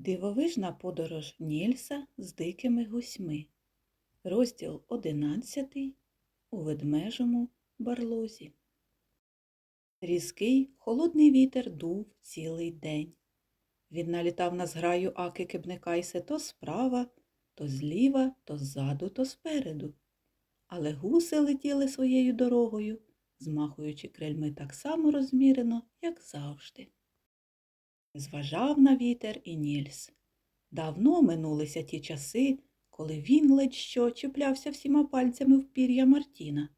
Дивовижна подорож Нільса з дикими гусьми. Розділ одинадцятий у ведмежому барлозі. Різкий холодний вітер дув цілий день. Він налітав на зграю аки кебнекайсе то справа, то зліва, то ззаду, то спереду. Але гуси летіли своєю дорогою, змахуючи крильми так само розмірено, як завжди. Зважав на вітер і Нільс. Давно минулися ті часи, коли він ледь що чіплявся всіма пальцями в пір'я Мартіна.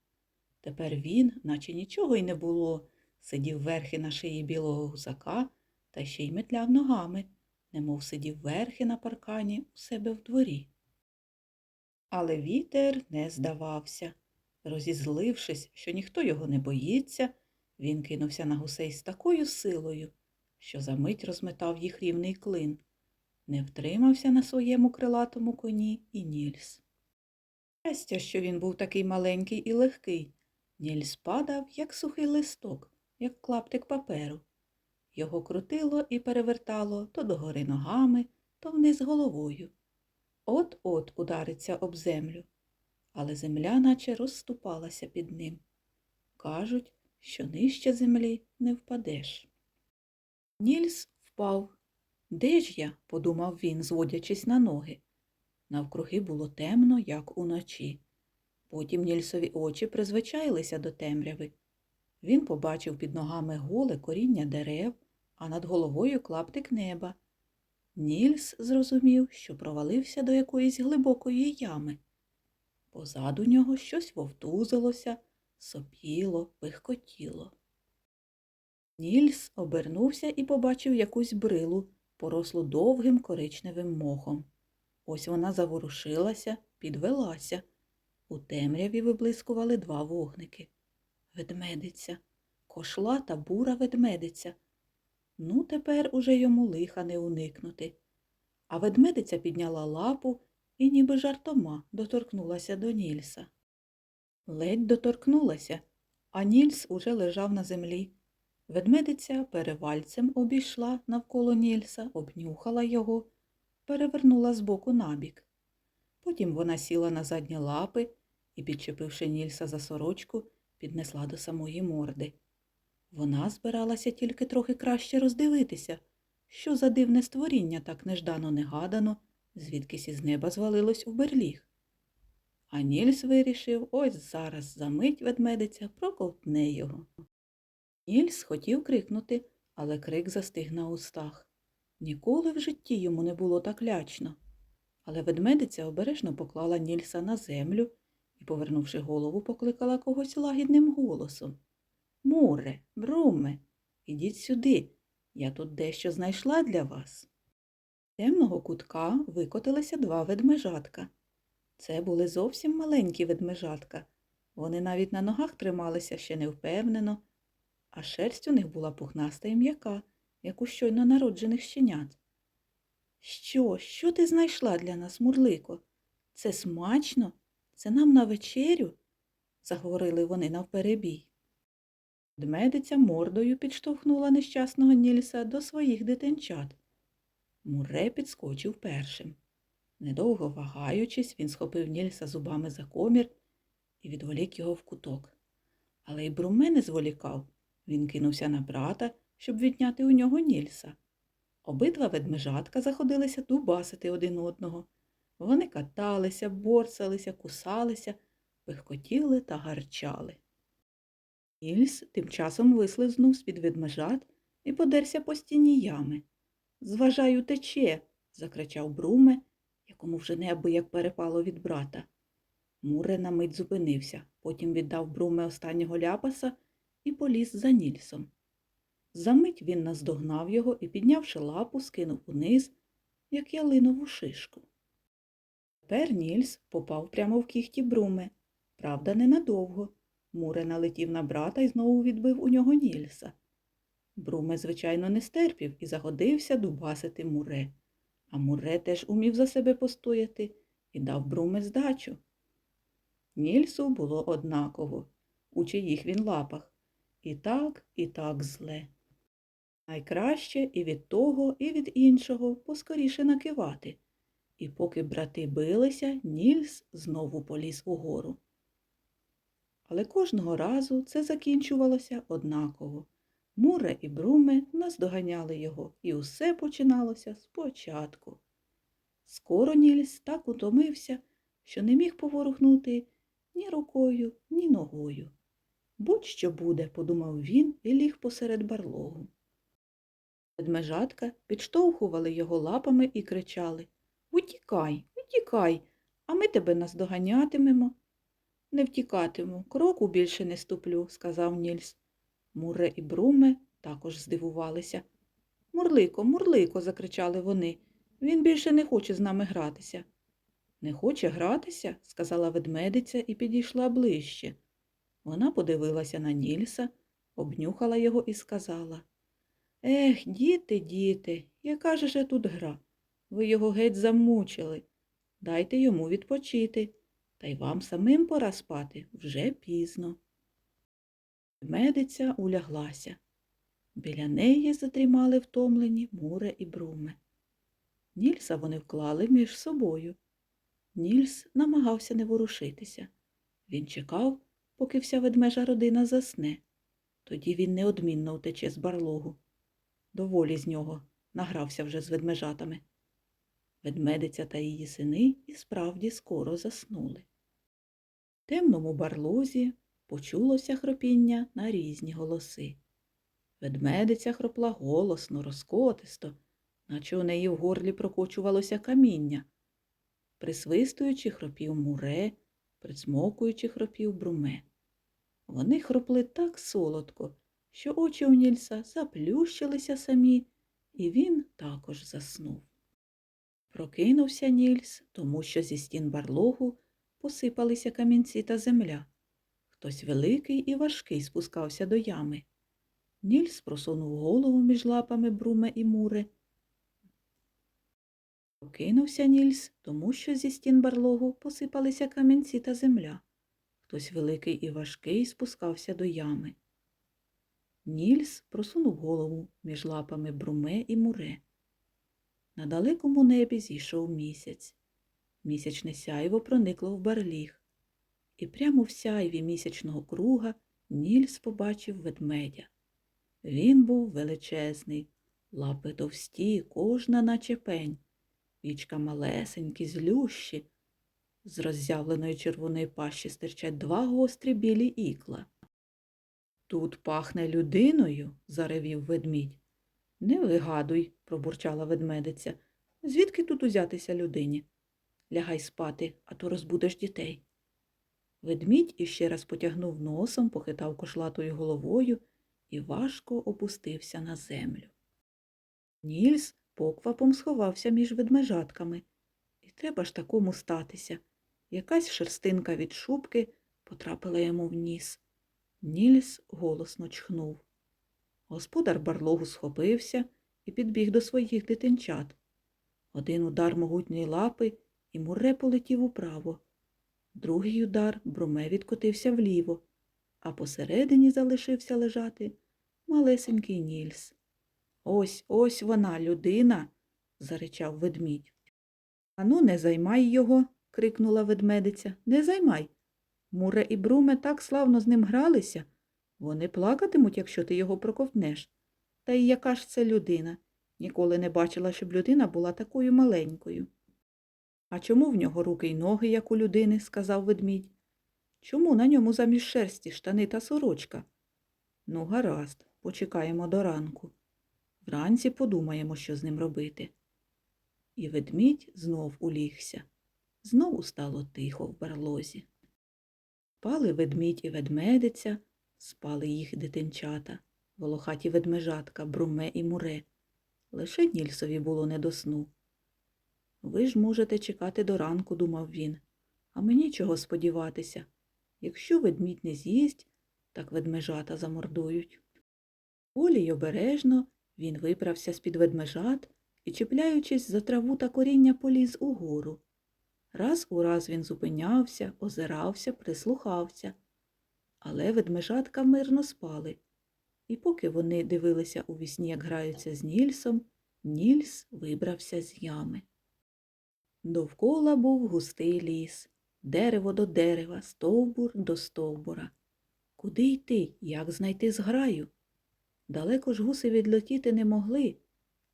Тепер він, наче нічого й не було, сидів верхи на шиї білого гусака та ще й метляв ногами, немов сидів верхи на паркані у себе в дворі. Але вітер не здавався. Розізлившись, що ніхто його не боїться, він кинувся на гусей з такою силою, що за мить розметав їх рівний клин. Не втримався на своєму крилатому коні і Нільс. Щастя, що він був такий маленький і легкий. Нільс падав, як сухий листок, як клаптик паперу. Його крутило і перевертало то догори ногами, то вниз головою. От-от удариться об землю, але земля наче розступалася під ним. Кажуть, що нижче землі не впадеш. Нільс впав. Де ж я? подумав він, зводячись на ноги. Навкруги було темно, як уночі. Потім Нільсові очі призвичаїлися до темряви. Він побачив під ногами голе коріння дерев, а над головою клаптик неба. Нільс зрозумів, що провалився до якоїсь глибокої ями. Позаду нього щось вовтузилося, сопіло, пихкотіло. Нільс обернувся і побачив якусь брилу, порослу довгим коричневим мохом. Ось вона заворушилася, підвелася. У темряві виблискували два вогники. Ведмедиця, кошла та бура ведмедиця. Ну, тепер уже йому лиха не уникнути. А ведмедиця підняла лапу і ніби жартома доторкнулася до Нільса. Ледь доторкнулася, а Нільс уже лежав на землі. Ведмедиця перевальцем обійшла навколо Нільса, обнюхала його, перевернула з боку набік. Потім вона сіла на задні лапи і, підчепивши Нільса за сорочку, піднесла до самої морди. Вона збиралася тільки трохи краще роздивитися, що за дивне створіння так неждано негадано, звідкись із неба звалилось у берліг. А Нільс вирішив ось зараз за мить ведмедиця проковтне його. Нільс хотів крикнути, але крик застиг на устах. Ніколи в житті йому не було так лячно. Але ведмедиця обережно поклала Нільса на землю і, повернувши голову, покликала когось лагідним голосом. Муре, бруме, ідіть сюди. Я тут дещо знайшла для вас. З темного кутка викотилися два ведмежатка. Це були зовсім маленькі ведмежатка. Вони навіть на ногах трималися ще невпевнено, а шерсть у них була пухнаста і м'яка, як у щойно народжених щенят. Що, що ти знайшла для нас, Мурлико? Це смачно? Це нам на вечерю? заговорили вони навперебій. Дмедиця мордою підштовхнула нещасного Нільса до своїх дитинчат. Муре підскочив першим. Недовго вагаючись, він схопив Нільса зубами за комір і відволік його в куток. Але й Бруме не зволікав. Він кинувся на брата, щоб відняти у нього Нільса. Обидва ведмежатка заходилися дубасити один одного. Вони каталися, борсалися, кусалися, пихкотіли та гарчали. Нільс тим часом вислизнув з-під ведмежат і подерся по стіні ями. Зважаю, тече, закричав Бруме, якому вже неабияк перепало від брата. Муре на мить зупинився, потім віддав Бруме останнього ляпаса і поліз за Нільсом. Замить він наздогнав його і, піднявши лапу, скинув униз, як ялинову шишку. Тепер Нільс попав прямо в кіхті Бруме, правда, ненадовго. Муре налетів на брата і знову відбив у нього Нільса. Бруме, звичайно, не стерпів і загодився дубасити муре. А муре теж умів за себе постояти і дав Бруме здачу. Нільсу було однаково, у чиїх він лапах. І так, і так зле. Найкраще і від того, і від іншого поскоріше накивати. І поки брати билися, Нільс знову поліз угору. Але кожного разу це закінчувалося однаково. Муре і Бруме наздоганяли його, і усе починалося спочатку. Скоро Нільс так утомився, що не міг поворухнути ні рукою, ні ногою. Будь-що буде, подумав він і ліг посеред барлогу. Ведмежатка підштовхували його лапами і кричали Утікай, утікай, а ми тебе наздоганятимемо. Не втікатиму, кроку більше не ступлю, сказав Нільс. Муре і Бруме також здивувалися. Мурлико, мурлико, закричали вони. Він більше не хоче з нами гратися. Не хоче гратися, сказала ведмедиця і підійшла ближче. Вона подивилася на Нільса, обнюхала його і сказала Ех, діти, діти, яка ж же тут гра? Ви його геть замучили. Дайте йому відпочити, та й вам самим пора спати вже пізно. Ведмедиця уляглася. Біля неї задрімали втомлені Муре і Бруме. Нільса вони вклали між собою. Нільс намагався не ворушитися. Він чекав, поки вся ведмежа родина засне. Тоді він неодмінно утече з барлогу. Доволі з нього награвся вже з ведмежатами. Ведмедиця та її сини і справді скоро заснули. В темному барлозі почулося хропіння на різні голоси. Ведмедиця хропла голосно, розкотисто, наче у неї в горлі прокочувалося каміння. Присвистуючи хропів муре, присмокуючи хропів бруме. Вони хропли так солодко, що очі у Нільса заплющилися самі, і він також заснув. Прокинувся Нільс, тому що зі стін барлогу посипалися камінці та земля. Хтось великий і важкий спускався до ями. Нільс просунув голову між лапами Бруме і Мури. Прокинувся Нільс, тому що зі стін барлогу посипалися камінці та земля. Хтось великий і важкий спускався до ями. Нільс просунув голову між лапами Бруме і Муре. На далекому небі зійшов місяць. Місячне сяйво проникло в барліг. І прямо в сяйві місячного круга Нільс побачив ведмедя. Він був величезний, лапи товсті, кожна наче пень, вічка малесенькі, злющі. З роззявленої червоної пащі стирчать два гострі білі ікла. Тут пахне людиною, заревів ведмідь. Не вигадуй, пробурчала ведмедиця. Звідки тут узятися людині? Лягай спати, а то розбудеш дітей. Ведмідь іще раз потягнув носом, похитав кошлатою головою і важко опустився на землю. Нільс поквапом сховався між ведмежатками. І треба ж такому статися. Якась шерстинка від шубки потрапила йому в ніс. Нільс голосно чхнув. Господар барлогу схопився і підбіг до своїх дитинчат. Один удар могутньої лапи і муре полетів управо. Другий удар бруме відкотився вліво, а посередині залишився лежати малесенький Нільс. Ось ось вона, людина, заричав ведмідь. Ану, не займай його, крикнула ведмедиця. Не займай. Муре і Бруме так славно з ним гралися. Вони плакатимуть, якщо ти його проковтнеш. Та й яка ж це людина? Ніколи не бачила, щоб людина була такою маленькою. А чому в нього руки й ноги, як у людини? сказав ведмідь. Чому на ньому замість шерсті штани та сорочка? Ну, гаразд, почекаємо до ранку. Вранці подумаємо, що з ним робити. І ведмідь знов улігся. Знову стало тихо в барлозі. Спали ведмідь і ведмедиця, спали їх дитинчата, волохаті ведмежатка, бруме і муре. Лише Нільсові було не до сну. Ви ж можете чекати до ранку, думав він, а мені чого сподіватися. Якщо ведмідь не з'їсть, так ведмежата замордують. Волі й обережно він виправся з-під ведмежат і, чіпляючись за траву та коріння, поліз угору. Раз у раз він зупинявся, озирався, прислухався. Але ведмежатка мирно спали, І поки вони дивилися у вісні, як граються з Нільсом, Нільс вибрався з ями. Довкола був густий ліс, дерево до дерева, стовбур до стовбура. Куди йти, як знайти зграю? Далеко ж гуси відлетіти не могли.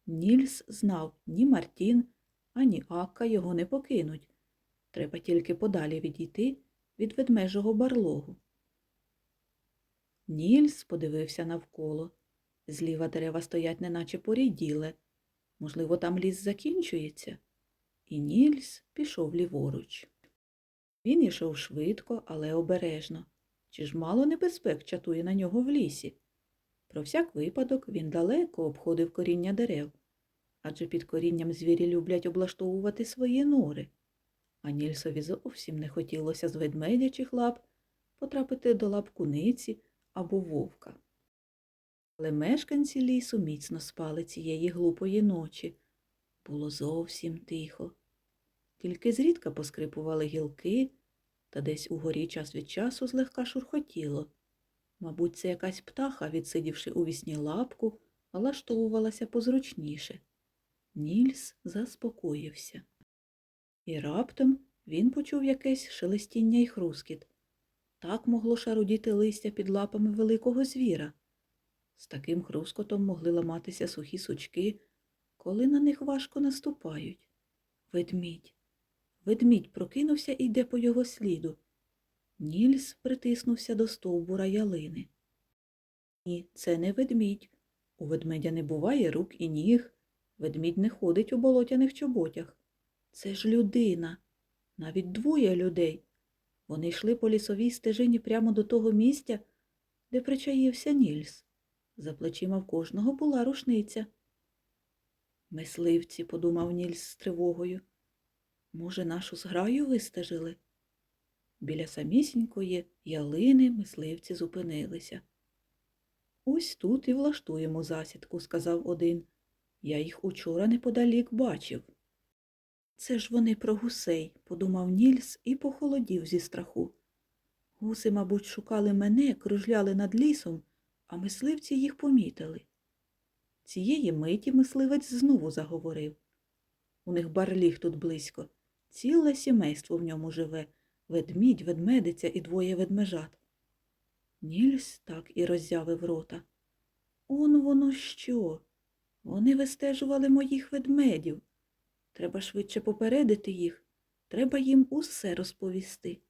Нільс знав, ні Мартін, ані Акка його не покинуть. Треба тільки подалі відійти від ведмежого барлогу. Нільс подивився навколо. Зліва дерева стоять, неначе поріділе. Можливо, там ліс закінчується. І Нільс пішов ліворуч. Він ішов швидко, але обережно. Чи ж мало небезпек чатує на нього в лісі? Про всяк випадок він далеко обходив коріння дерев, адже під корінням звірі люблять облаштовувати свої нори. А Нільсові зовсім не хотілося з ведмедячих лап потрапити до лап куниці або вовка. Але мешканці лісу міцно спали цієї глупої ночі. Було зовсім тихо. Тільки зрідка поскрипували гілки, та десь угорі час від часу злегка шурхотіло. Мабуть, це якась птаха, відсидівши у вісні лапку, налаштовувалася позручніше. Нільс заспокоївся. І раптом він почув якесь шелестіння й хрускіт. Так могло шарудіти листя під лапами великого звіра. З таким хрускотом могли ламатися сухі сучки, коли на них важко наступають. Ведмідь. Ведмідь прокинувся і йде по його сліду. Нільс притиснувся до стовбура ялини. Ні, це не ведмідь. У ведмедя не буває рук і ніг. Ведмідь не ходить у болотяних чоботях. Це ж людина, навіть двоє людей. Вони йшли по лісовій стежині прямо до того місця, де причаївся Нільс. За плечима в кожного була рушниця. Мисливці, подумав Нільс з тривогою. Може, нашу зграю вистежили? Біля самісінької ялини мисливці зупинилися. Ось тут і влаштуємо засідку, сказав один. Я їх учора неподалік бачив. Це ж вони про гусей, подумав Нільс і похолодів зі страху. Гуси, мабуть, шукали мене, кружляли над лісом, а мисливці їх помітили. Цієї миті мисливець знову заговорив. У них барліг тут близько. Ціле сімейство в ньому живе ведмідь, ведмедиця і двоє ведмежат. Нільс так і роззявив рота. Он воно що? Вони вистежували моїх ведмедів. Треба швидше попередити їх, треба їм усе розповісти.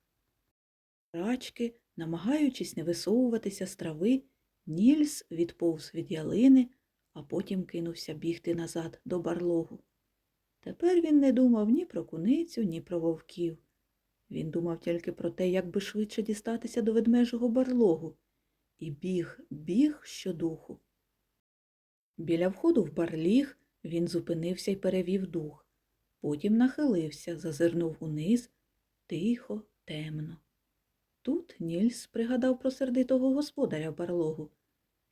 Рачки, намагаючись не висовуватися з трави, Нільс відповз від ялини, а потім кинувся бігти назад до барлогу. Тепер він не думав ні про куницю, ні про вовків. Він думав тільки про те, як би швидше дістатися до ведмежого барлогу, і біг, біг щодуху. Біля входу в барліг він зупинився і перевів дух. Потім нахилився, зазирнув униз, тихо, темно. Тут Нільс пригадав про сердитого господаря барлогу.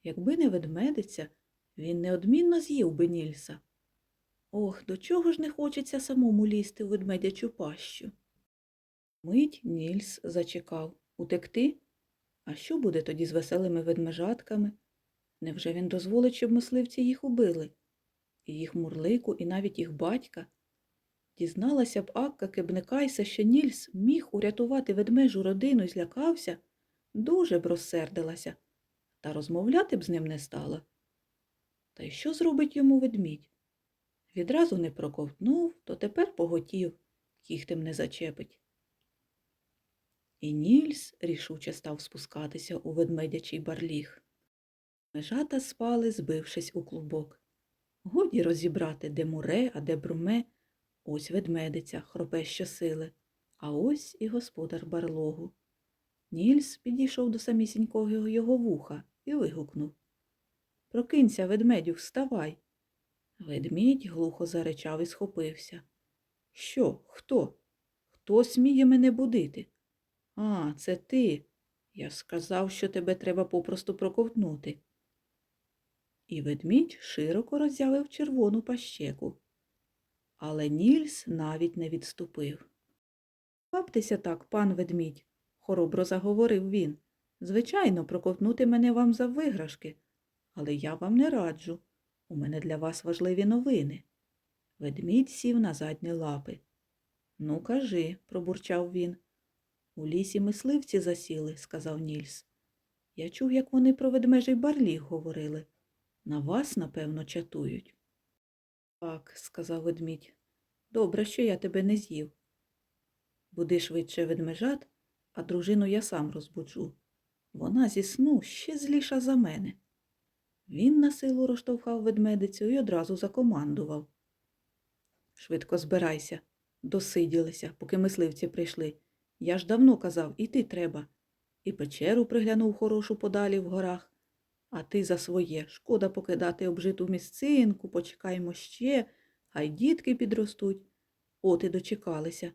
Якби не ведмедиця, він неодмінно з'їв би Нільса. Ох, до чого ж не хочеться самому лізти в ведмедячу пащу. Мить Нільс зачекав. Утекти? А що буде тоді з веселими ведмежатками? Невже він дозволить, щоб мисливці їх убили? І їх мурлику, і навіть їх батька? Дізналася б Акка Кебникайса, що Нільс міг урятувати ведмежу родину і злякався, дуже б розсердилася, та розмовляти б з ним не стала. Та й що зробить йому ведмідь? Відразу не проковтнув, то тепер поготів, кіхтем не зачепить. І Нільс рішуче став спускатися у ведмедячий барліг. Межата спали, збившись у клубок. Годі розібрати, де муре, а де бруме. Ось ведмедиця, хропе щосили, а ось і господар барлогу. Нільс підійшов до самісінького його вуха і вигукнув Прокинься, ведмедю, вставай. Ведмідь глухо заречав і схопився. Що? Хто? Хто сміє мене будити? А, це ти. Я сказав, що тебе треба попросту проковтнути. І ведмідь широко роззявив червону пащеку. Але Нільс навіть не відступив. Кваптеся так, пан ведмідь, хоробро заговорив він. Звичайно, проковтнути мене вам за виграшки, але я вам не раджу. У мене для вас важливі новини. Ведмідь сів на задні лапи. Ну, кажи, пробурчав він. У лісі мисливці засіли, сказав Нільс. Я чув, як вони про ведмежий барліг говорили. На вас, напевно, чатують. Так, сказав ведмідь. Добре, що я тебе не з'їв. Буди швидше ведмежат, а дружину я сам розбуджу. Вона зі сну ще зліша за мене. Він на силу розштовхав ведмедицю і одразу закомандував. Швидко збирайся, досиділися, поки мисливці прийшли. Я ж давно казав, іти треба. І печеру приглянув хорошу подалі в горах. А ти за своє, шкода покидати обжиту місцинку, почекаємо ще, хай дітки підростуть. От і дочекалися.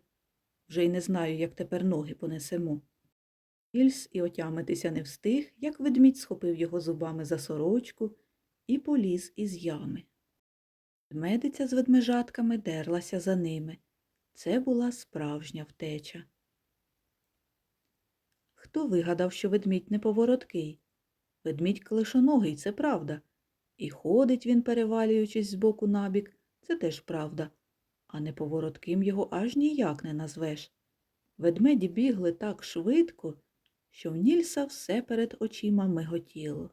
Вже й не знаю, як тепер ноги понесемо. Ільс і отямитися не встиг, як ведмідь схопив його зубами за сорочку і поліз із ями. Ведмедиця з ведмежатками дерлася за ними. Це була справжня втеча. Хто вигадав, що ведмідь неповороткий? Ведмідь клишоногий, це правда. І ходить він, перевалюючись з боку набік, це теж правда. А неповоротким його аж ніяк не назвеш. Ведмеді бігли так швидко, що в Нільса все перед очима миготіло.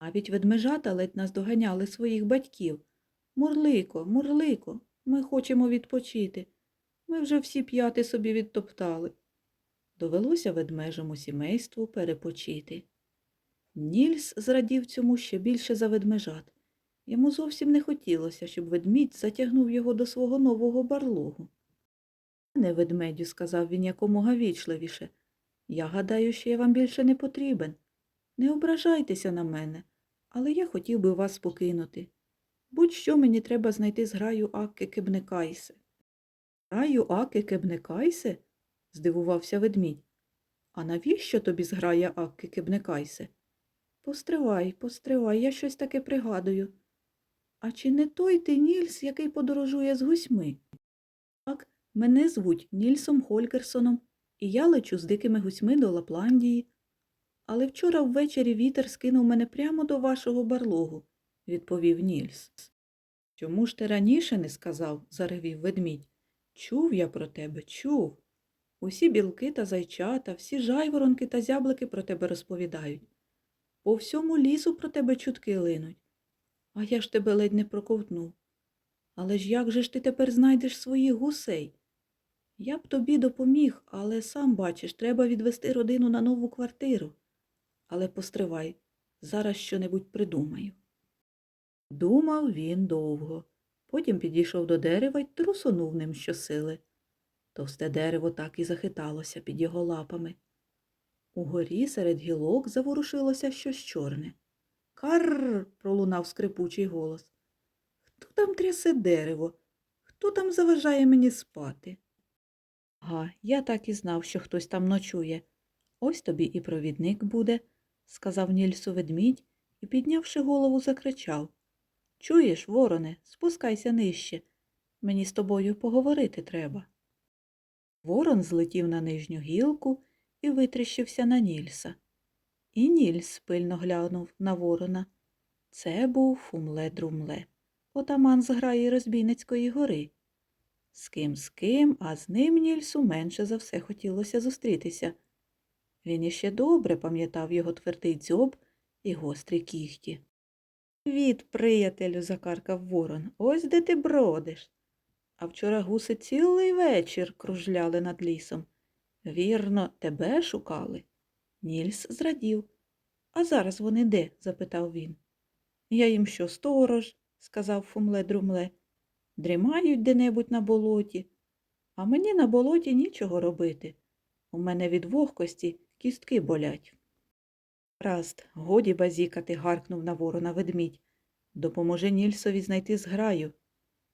Навіть ведмежата ледь наздоганяли своїх батьків. Мурлико, мурлико, ми хочемо відпочити. Ми вже всі п'яти собі відтоптали. Довелося ведмежому сімейству перепочити. Нільс зрадів цьому ще більше за ведмежат. Йому зовсім не хотілося, щоб ведмідь затягнув його до свого нового барлогу. Не ведмедю, сказав він якомога вічливіше. Я гадаю, що я вам більше не потрібен. Не ображайтеся на мене, але я хотів би вас покинути. Будь-що мені треба знайти зграю Акки Кебнекайсе. Граю Аки Кебнекайсе? здивувався ведмідь. А навіщо тобі зграя Акки Кебнекайсе? Постривай, постривай, я щось таке пригадую. А чи не той ти Нільс, який подорожує з гусьми? Так, мене звуть Нільсом Холькерсоном, і я лечу з дикими гусьми до Лапландії. Але вчора ввечері вітер скинув мене прямо до вашого барлогу, відповів Нільс. Чому ж ти раніше не сказав? заревів ведмідь. Чув я про тебе, чув. Усі білки та зайчата, всі жайворонки та зяблики про тебе розповідають. По всьому лісу про тебе чутки линуть. А я ж тебе ледь не проковтнув. Але ж як же ж ти тепер знайдеш своїх гусей? Я б тобі допоміг, але сам бачиш, треба відвести родину на нову квартиру. Але постривай, зараз щонебудь придумаю. Думав він довго. Потім підійшов до дерева й трусонув ним щосили. Товсте дерево так і захиталося під його лапами. Угорі серед гілок заворушилося щось чорне. Карр. пролунав скрипучий голос. Хто там трясе дерево? Хто там заважає мені спати? Га, я так і знав, що хтось там ночує. Ось тобі і провідник буде, сказав Нільсу ведмідь і, піднявши голову, закричав. Чуєш, вороне, спускайся нижче. Мені з тобою поговорити треба. Ворон злетів на нижню гілку і витріщився на Нільса. І Нільс пильно глянув на ворона. Це був Фумле-Друмле, отаман зграї Розбійницької гори. З ким з ким, а з ним Нільсу менше за все хотілося зустрітися. Він іще добре пам'ятав його твердий дзьоб і гострі кіхті. Від, приятелю, закаркав ворон, ось де ти бродиш. А вчора гуси цілий вечір кружляли над лісом. Вірно, тебе шукали. Нільс зрадів. А зараз вони де? запитав він. Я їм що, сторож, сказав Фумле Друмле. Дрімають де-небудь на болоті. А мені на болоті нічого робити. У мене від вогкості кістки болять. Раст, годі базікати, гаркнув на ворона ведмідь. Допоможи Нільсові знайти зграю.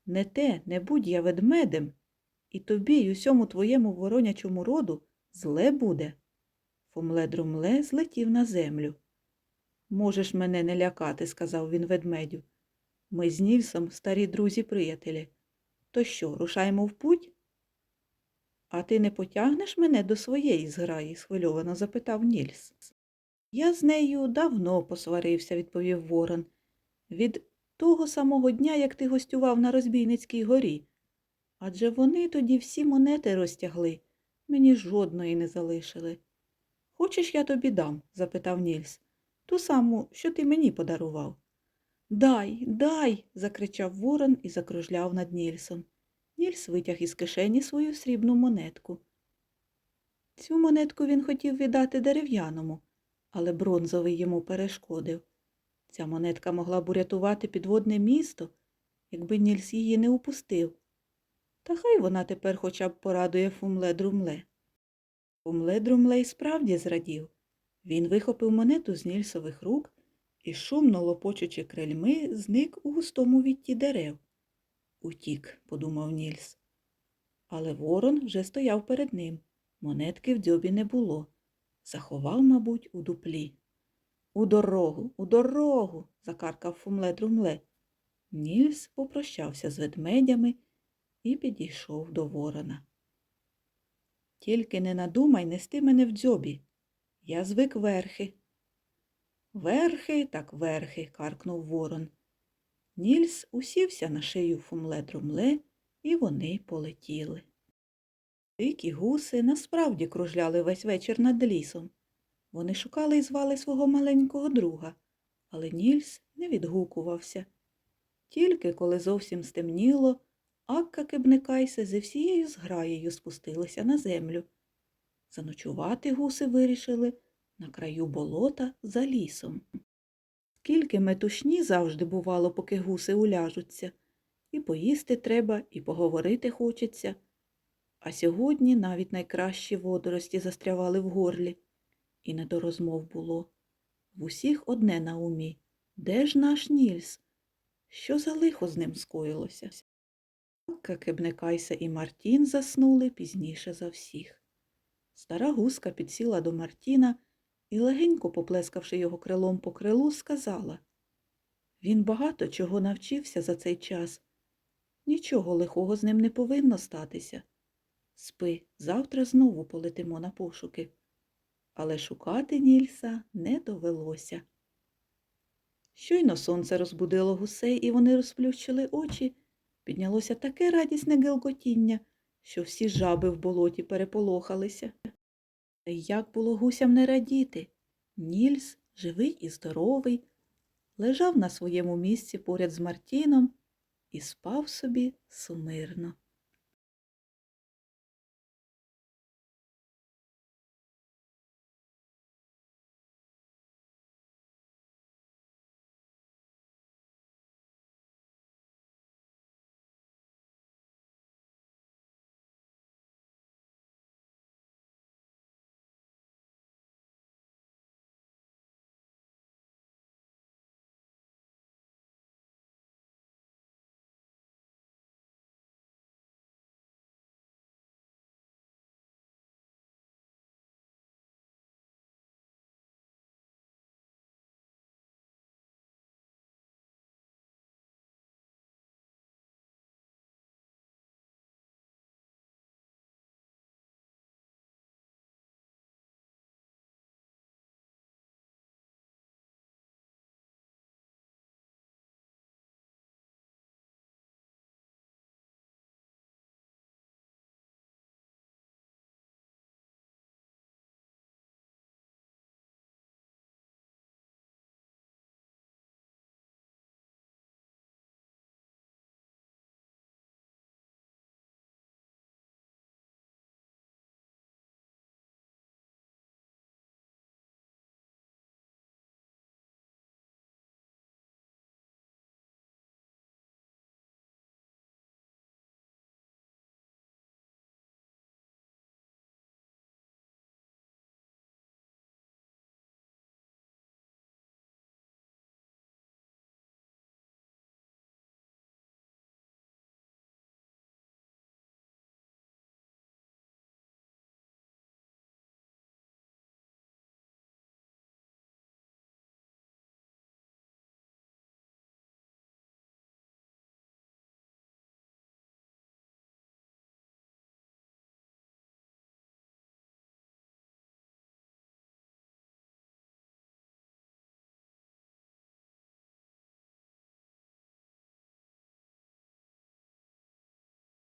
Не те, не будь я ведмедем, і тобі й усьому твоєму воронячому роду зле буде. Фумле-друмле злетів на землю. Можеш мене не лякати, сказав він ведмедю. Ми з Нільсом старі друзі-приятелі. То що, рушаємо в путь? А ти не потягнеш мене до своєї зграї? схвильовано запитав Нільс. Я з нею давно посварився, відповів Ворон. Від того самого дня, як ти гостював на розбійницькій горі. Адже вони тоді всі монети розтягли, мені жодної не залишили. Хочеш, я тобі дам? запитав Нільс. Ту саму, що ти мені подарував. Дай, дай. закричав Ворон і закружляв над Нільсом. Нільс витяг із кишені свою срібну монетку. Цю монетку він хотів віддати дерев'яному, але бронзовий йому перешкодив. Ця монетка могла б урятувати підводне місто, якби Нільс її не упустив. Та хай вона тепер хоча б порадує Фумле-Друмле. Фумле-Друмле й справді зрадів. Він вихопив монету з Нільсових рук і, шумно лопочучи крильми, зник у густому вітті дерев. Утік, подумав Нільс. Але ворон вже стояв перед ним. Монетки в дзьобі не було. Заховав, мабуть, у дуплі. У дорогу, у дорогу. закаркав Фумле-Друмле. Нільс попрощався з ведмедями і підійшов до ворона. Тільки не надумай нести мене в дзьобі. Я звик верхи. Верхи, так верхи, каркнув ворон. Нільс усівся на шию Фумле-Друмле, і вони полетіли. Дикі гуси насправді кружляли весь вечір над лісом. Вони шукали і звали свого маленького друга, але Нільс не відгукувався. Тільки коли зовсім стемніло, Акка Кебнекайсе зі всією зграєю спустилися на землю. Заночувати гуси вирішили на краю болота за лісом. Скільки метушні завжди бувало, поки гуси уляжуться, і поїсти треба, і поговорити хочеться. А сьогодні навіть найкращі водорості застрявали в горлі, і не до розмов було. В усіх одне на умі. Де ж наш Нільс? Що за лихо з ним скоїлося? Кебнекайся і Мартін заснули пізніше за всіх. Стара гуска підсіла до Мартіна і, легенько поплескавши його крилом по крилу, сказала Він багато чого навчився за цей час. Нічого лихого з ним не повинно статися. Спи, завтра знову полетимо на пошуки. Але шукати Нільса не довелося. Щойно сонце розбудило гусей, і вони розплющили очі. Піднялося таке радісне гелготіння, що всі жаби в болоті переполохалися. Та як було гусям не радіти? Нільс, живий і здоровий, лежав на своєму місці поряд з Мартіном і спав собі сумирно.